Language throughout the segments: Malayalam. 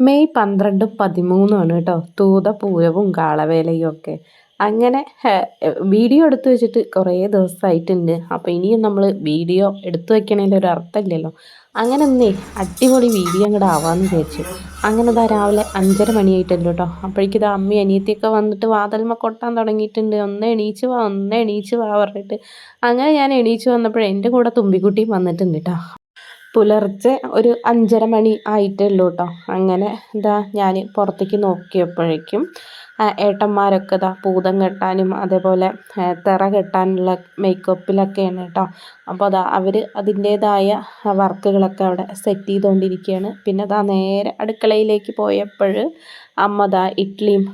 മെയ് പന്ത്രണ്ടും പതിമൂന്നുമാണ് കേട്ടോ. തൂതപൂരവും കാളവേലയും ഒക്കെ. അങ്ങനെ വീഡിയോ എടുത്തു വെച്ചിട്ട് കുറേ ദിവസമായിട്ടുണ്ട് അപ്പോൾ ഇനിയും നമ്മൾ വീഡിയോ എടുത്തു വയ്ക്കണേന്റെ ഒരു അർത്ഥമില്ലല്ലോ. അങ്ങനെ ഒന്നേ അടിപൊളി വീഡിയോ അങ്ങോട്ട് ആവാമെന്ന് വിചാരിച്ചു. അങ്ങനെ ഇതാ രാവിലെ അഞ്ചര മണിയായിട്ടല്ലോ കേട്ടോ. അപ്പോഴേക്കും ഇതാ അമ്മയും അനിയത്തിയൊക്കെ വന്നിട്ട് വാതൽമ കൊട്ടാൻ തുടങ്ങിയിട്ടുണ്ട്. ഒന്ന് എണീച്ച് വാ ഒന്ന് എണീച്ച് വാ പറഞ്ഞിട്ട്. അങ്ങനെ ഞാൻ എണീച്ച് വന്നപ്പോഴേ എന്റെ കൂടെ തുമ്പിക്കുട്ടിയും വന്നിട്ടുണ്ട് കേട്ടോ. പുലർച്ചെ ഒരു അഞ്ചര മണി ആയിട്ടേ ഉള്ളൂ കേട്ടോ അങ്ങനെ എന്താ ഞാൻ പുറത്തേക്ക് നോക്കിയപ്പോഴേക്കും ഏട്ടന്മാരൊക്കെ ഇതാ പൂതം കെട്ടാനും അതേപോലെ തിറ കെട്ടാനുള്ള മേക്കപ്പിലൊക്കെയാണ് കേട്ടോ. അപ്പോൾ അതാ അവർ അതിന്റേതായ വർക്കുകളൊക്കെ അവിടെ സെറ്റ് ചെയ്തുകൊണ്ടിരിക്കുകയാണ് പിന്നെ അതാ നേരെ അടുക്കളയിലേക്ക് പോയപ്പോൾ അമ്മ ദാ ഇഡ്ഡലിയും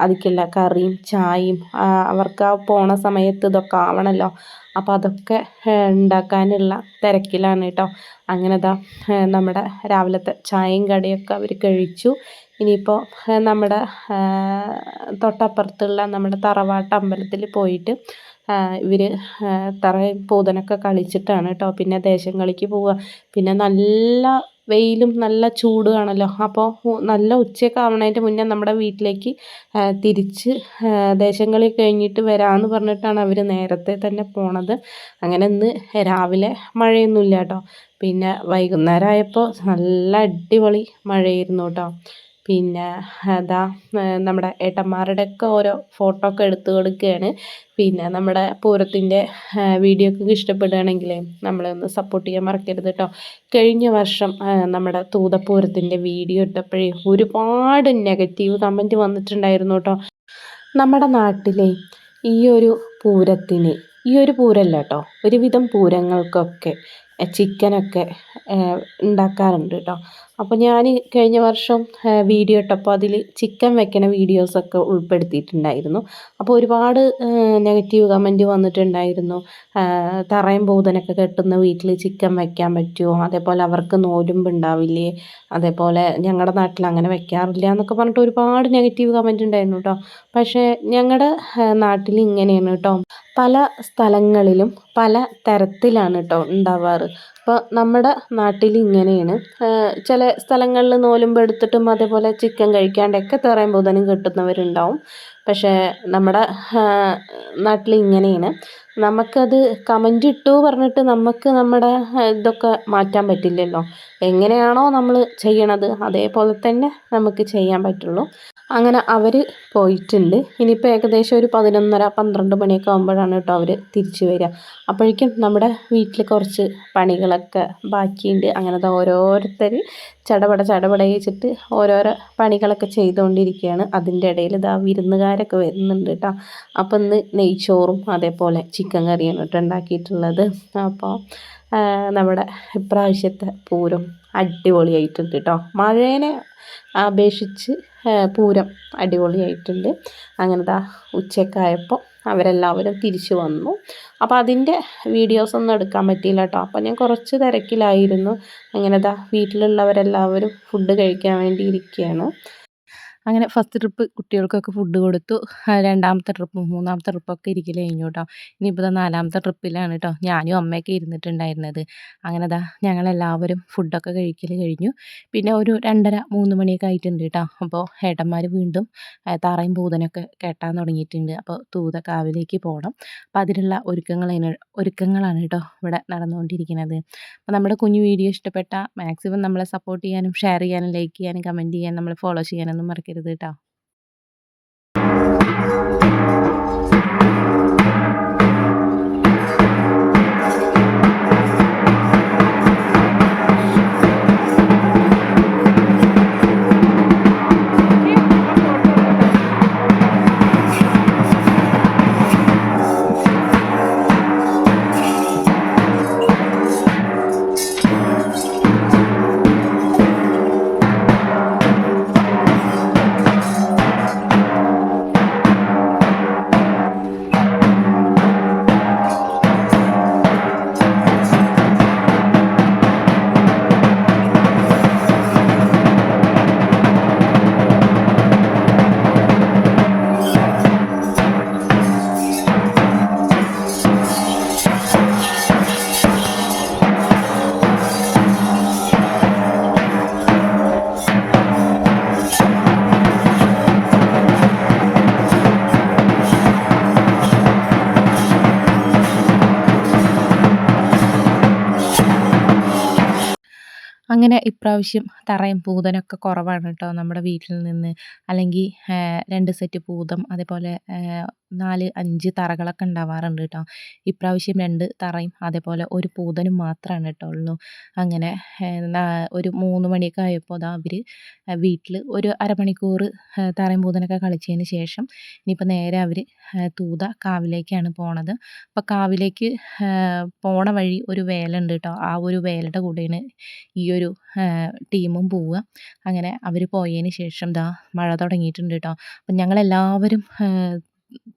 അതിക്കുള്ള കറിയും ചായയും അവർക്ക് ആ പോണ സമയത്ത് ഇതൊക്കെ ആവണമല്ലോ അപ്പോൾ അതൊക്കെ ഉണ്ടാക്കാനുള്ള തിരക്കിലാണ് കേട്ടോ. അങ്ങനെ ദാ നമ്മുടെ രാവിലത്തെ ചായയും കടയൊക്കെ അവർ കഴിച്ചു. ഇനിയിപ്പോൾ നമ്മുടെ തൊട്ടപ്പുറത്തുള്ള നമ്മുടെ തറവാട്ട് അമ്പലത്തിൽ പോയിട്ട് ഇവർ തറ പൂതനൊക്കെ കളിച്ചിട്ടാണ് കേട്ടോ പിന്നെ ദേശം കളിക്ക് പോവുക. പിന്നെ നല്ല വെയിലും നല്ല ചൂടുമാണല്ലോ അപ്പോൾ നല്ല ഉച്ചയൊക്കെ ആവണതിന്റെ മുന്നേ നമ്മുടെ വീട്ടിലേക്ക് തിരിച്ച് ദേശം കളി കഴിഞ്ഞിട്ട് വരാമെന്ന് പറഞ്ഞിട്ടാണ് അവർ നേരത്തെ തന്നെ പോണത്. അങ്ങനെ ഇന്ന് രാവിലെ മഴയൊന്നുമില്ല കേട്ടോ. പിന്നെ വൈകുന്നേരം ആയപ്പോൾ നല്ല അടിപൊളി മഴയായിരുന്നു കേട്ടോ. പിന്നെ അതാ നമ്മുടെ ഏട്ടന്മാരുടെയൊക്കെ ഓരോ ഫോട്ടോ ഒക്കെ എടുത്തു കൊടുക്കുകയാണ്. പിന്നെ നമ്മുടെ പൂരത്തിന്റെ വീഡിയോ ഒക്കെ ഇഷ്ടപ്പെടുകയാണെങ്കിൽ നമ്മളെ ഒന്ന് സപ്പോർട്ട് ചെയ്യാൻ മറക്കരുത് കേട്ടോ. കഴിഞ്ഞ വർഷം നമ്മുടെ തൂതപ്പൂരത്തിന്റെ വീഡിയോ ഇട്ടപ്പോഴേ ഒരുപാട് നെഗറ്റീവ് കമന്റ് വന്നിട്ടുണ്ടായിരുന്നു കേട്ടോ. നമ്മുടെ നാട്ടിലെ ഈ ഒരു പൂരത്തിന് ഈ ഒരു പൂരല്ല കേട്ടോ ഒരുവിധം പൂരങ്ങൾക്കൊക്കെ ചിക്കനൊക്കെ ഉണ്ടാക്കാറുണ്ട് കേട്ടോ. അപ്പോൾ ഞാൻ കഴിഞ്ഞ വർഷം വീഡിയോ ഇട്ടപ്പോൾ അതിൽ ചിക്കൻ വെക്കണ വീഡിയോസൊക്കെ ഉൾപ്പെടുത്തിയിട്ടുണ്ടായിരുന്നു. അപ്പോൾ ഒരുപാട് നെഗറ്റീവ് കമന്റ് വന്നിട്ടുണ്ടായിരുന്നു. തറയും പൂതനൊക്കെ കെട്ടുന്ന വീട്ടിൽ ചിക്കൻ വെക്കാൻ പറ്റുമോ അതേപോലെ അവർക്ക് നോലുമ്പ് ഉണ്ടാവില്ലേ? അതേപോലെ ഞങ്ങളുടെ നാട്ടിൽ അങ്ങനെ വെക്കാറില്ല എന്നൊക്കെ പറഞ്ഞിട്ട് ഒരുപാട് നെഗറ്റീവ് കമന്റ് ഉണ്ടായിരുന്നു കേട്ടോ പക്ഷേ ഞങ്ങളുടെ നാട്ടിൽ ഇങ്ങനെയാണ് കേട്ടോ പല സ്ഥലങ്ങളിലും പല തരത്തിലാണ് കേട്ടോ ഉണ്ടാവാറ്. അപ്പോൾ നമ്മുടെ നാട്ടിൽ ഇങ്ങനെയാണ്. ചില സ്ഥലങ്ങളിൽ നോലുമ്പ് എടുത്തിട്ടും അതേപോലെ ചിക്കൻ കഴിക്കാണ്ടൊക്കെ തറയും ബുധനും കെട്ടുന്നവരുണ്ടാവും. പക്ഷേ നമ്മുടെ നാട്ടിൽ ഇങ്ങനെയാണ്. നമുക്കത് കമന്റ് ഇട്ടു പറഞ്ഞിട്ട് നമുക്ക് നമ്മുടെ ഇതൊക്കെ മാറ്റാൻ പറ്റില്ലല്ലോ. എങ്ങനെയാണോ നമ്മൾ ചെയ്യണത് അതേപോലെ തന്നെ നമുക്ക് ചെയ്യാൻ പറ്റുള്ളൂ. അങ്ങനെ അവർ പോയിട്ടുണ്ട്. ഇനിയിപ്പോൾ ഏകദേശം ഒരു പതിനൊന്നര പന്ത്രണ്ട് മണിയൊക്കെ ആകുമ്പോഴാണ് കേട്ടോ അവർ തിരിച്ചു വരിക. അപ്പോഴേക്കും നമ്മുടെ വീട്ടിൽ കുറച്ച് പണികളൊക്കെ ബാക്കിയുണ്ട്. അങ്ങനത്തെ ഓരോരുത്തർ ചടപട ചടപട വെച്ചിട്ട് ഓരോരോ പണികളൊക്കെ ചെയ്തുകൊണ്ടിരിക്കുകയാണ്. അതിന്റെ ഇടയിൽ ഇതാ വിരുന്നുകാരൊക്കെ വരുന്നുണ്ട് കേട്ടോ. അപ്പം ഇന്ന് നെയ്ച്ചോറും അതേപോലെ ചിക്കൻ കറിയാണ് കേട്ടോ ഉണ്ടാക്കിയിട്ടുള്ളത്. അപ്പോൾ നമ്മുടെ ഇപ്രാവശ്യത്തെ പൂരം അടിപൊളിയായിട്ടുണ്ട് കേട്ടോ മഴേനെ അപേക്ഷിച്ച് പൂരം അടിപൊളിയായിട്ടുണ്ട്. അങ്ങനത്തെ ഉച്ചക്കായപ്പോൾ അവരെല്ലാവരും തിരിച്ചു വന്നു. അപ്പോൾ അതിന്റെ വീഡിയോസൊന്നും എടുക്കാൻ പറ്റിയില്ല കേട്ടോ അപ്പോൾ ഞാൻ കുറച്ച് തിരക്കിലായിരുന്നു. അങ്ങനെ വീട്ടിലുള്ളവരെല്ലാവരും ഫുഡ് കഴിക്കാൻ വേണ്ടി ഇരിക്കുകയാണ്. അങ്ങനെ ഫസ്റ്റ് ട്രിപ്പ് കുട്ടികൾക്കൊക്കെ ഫുഡ് കൊടുത്തു. രണ്ടാമത്തെ ട്രിപ്പ് മൂന്നാമത്തെ ട്രിപ്പൊക്കെ ഇരിക്കൽ കഴിഞ്ഞു കേട്ടോ ഇനിയിപ്പോൾ നാലാമത്തെ ട്രിപ്പിലാണ് കേട്ടോ ഞാനും അമ്മയൊക്കെ ഇരുന്നിട്ടുണ്ടായിരുന്നത്. അങ്ങനെ ദാ ഞങ്ങളെല്ലാവരും ഫുഡൊക്കെ കഴിക്കൽ കഴിഞ്ഞു. പിന്നെ ഒരു രണ്ടര മൂന്ന് മണിയൊക്കെ ആയിട്ടുണ്ട് കേട്ടോ അപ്പോൾ ഏട്ടന്മാർ വീണ്ടും താറയും പൂതനൊക്കെ കെട്ടാൻ തുടങ്ങിയിട്ടുണ്ട്. അപ്പോൾ തൂത കാവിലേക്ക് പോകണം അപ്പോൾ അതിനുള്ള ഒരുക്കങ്ങൾ ഒരുക്കങ്ങളാണ് കേട്ടോ ഇവിടെ നടന്നുകൊണ്ടിരിക്കുന്നത്. അപ്പോൾ നമ്മുടെ കുഞ്ഞു വീഡിയോ ഇഷ്ടപ്പെട്ട മാക്സിമം നമ്മളെ സപ്പോർട്ട് ചെയ്യാനും ഷെയർ ചെയ്യാനും ലൈക്ക് ചെയ്യാനും കമന്റ് ചെയ്യാനും നമ്മളെ ഫോളോ ചെയ്യാനൊന്നും മറക്കരുത്. മറക്കരുത് കേട്ടോ അങ്ങനെ ഇപ്രാവശ്യം തറയും പൂതനൊക്കെ കുറവാണ് കേട്ടോ നമ്മുടെ വീട്ടിൽ നിന്ന്. അല്ലെങ്കിൽ രണ്ട് സെറ്റ് പൂതം അതേപോലെ നാല് അഞ്ച് തറകളൊക്കെ ഉണ്ടാവാറുണ്ട് കേട്ടോ ഇപ്രാവശ്യം രണ്ട് തറയും അതേപോലെ ഒരു പൂതനും മാത്രമാണ് കേട്ടോ ഉള്ളൂ. അങ്ങനെ ഒരു മൂന്ന് മണിയൊക്കെ ആയപ്പോൾ അതാ അവർ വീട്ടിൽ ഒരു അരമണിക്കൂർ തറയും പൂതനൊക്കെ കളിച്ചതിന് ശേഷം ഇനിയിപ്പോൾ നേരെ അവർ തൂത കാവിലേക്കാണ് പോണത്. അപ്പോൾ കാവിലേക്ക് പോണ വഴി ഒരു വേല ഉണ്ട് കേട്ടോ ആ ഒരു വേലയുടെ കൂടെയാണ് ഈ ഒരു ടീമും പോവുക. അങ്ങനെ അവർ പോയതിന് ശേഷം ദാ മഴ തുടങ്ങിയിട്ടുണ്ട് കേട്ടോ അപ്പം ഞങ്ങളെല്ലാവരും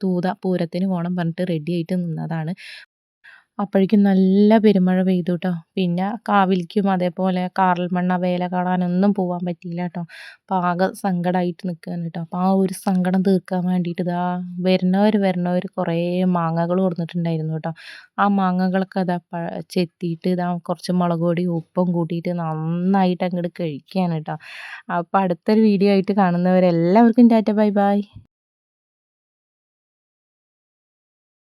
തൂത പൂരത്തിന് പോകണം പറഞ്ഞിട്ട് റെഡി ആയിട്ട് നിന്നതാണ്. അപ്പോഴേക്കും നല്ല പെരുമഴ പെയ്തു കേട്ടോ പിന്നെ കാവിലിക്കും അതേപോലെ കാറൽമണ്ണ വേല കാണാനൊന്നും പോകാൻ പറ്റിയില്ല കേട്ടോ അപ്പോൾ ആകെ സങ്കടമായിട്ട് നിൽക്കുകയാണ് കേട്ടോ അപ്പോൾ ആ ഒരു സങ്കടം തീർക്കാൻ വേണ്ടിയിട്ട് ഇതാ വരുന്നവർ വരുന്നവർ കുറേ മാങ്ങകൾ കൊടുത്തിട്ടുണ്ടായിരുന്നു കേട്ടോ ആ മാങ്ങകളൊക്കെ അതാ ചെത്തിയിട്ട് ഇതാ കുറച്ച് മുളക് പൊടി ഉപ്പും കൂട്ടിയിട്ട് നന്നായിട്ട് അങ്ങോട്ട് കഴിക്കുകയാണ് കേട്ടോ അപ്പോൾ അടുത്തൊരു വീഡിയോ ആയിട്ട് കാണുന്നവരെല്ലാവർക്കും ടാറ്റ ബൈ ബൈ.